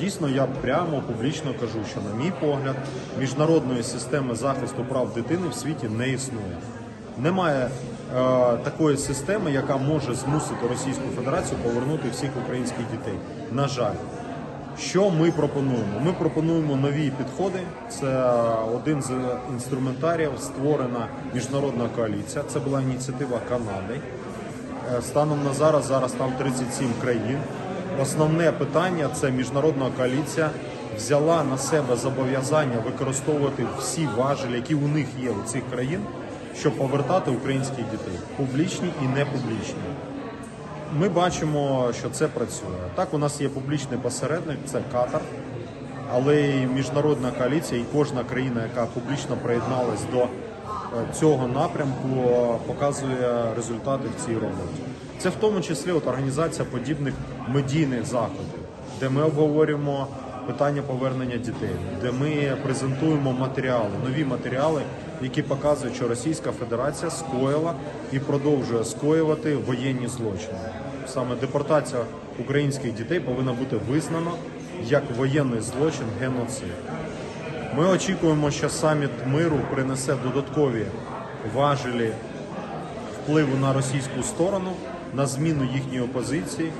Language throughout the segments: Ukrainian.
дійсно я прямо публічно кажу, що на мій погляд міжнародної системи захисту прав дитини в світі не існує. Немає е, такої системи, яка може змусити Російську Федерацію повернути всіх українських дітей. На жаль. Що ми пропонуємо? Ми пропонуємо нові підходи. Це один з інструментаріїв створена міжнародна коаліція. Це була ініціатива Канади. Е, Станом на зараз зараз там 37 країн. Основне питання це міжнародна коаліція взяла на себе зобов'язання використовувати всі важелі, які у них є у цих країн, щоб повертати українських дітей, публічні і непублічні. Ми бачимо, що це працює. Так, у нас є публічний посередник, це Катар, але і міжнародна коаліція, і кожна країна, яка публічно приєдналась до е, цього напрямку, показує результати в цій роботі. Це в тому числі от організація подібних медійних заходів, де ми обговорюємо питання повернення дітей, де ми презентуємо матеріали, нові матеріали, які показують, що Російська Федерація скоїла і продовжує скоювати воєнні злочини. Саме депортація українських дітей повинна бути визнана як воєнний злочин геноцид. Ми очікуємо, що саміт миру принесе додаткові важелі впливу на російську сторону, на зміну їхньої позиції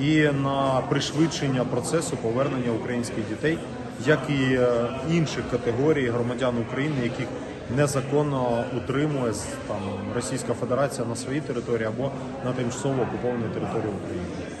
і на пришвидшення процесу повернення українських дітей, як і е, інших категорій громадян України, яких незаконно утримує там Російська Федерація на своїй території або на тимчасово окупованій території України.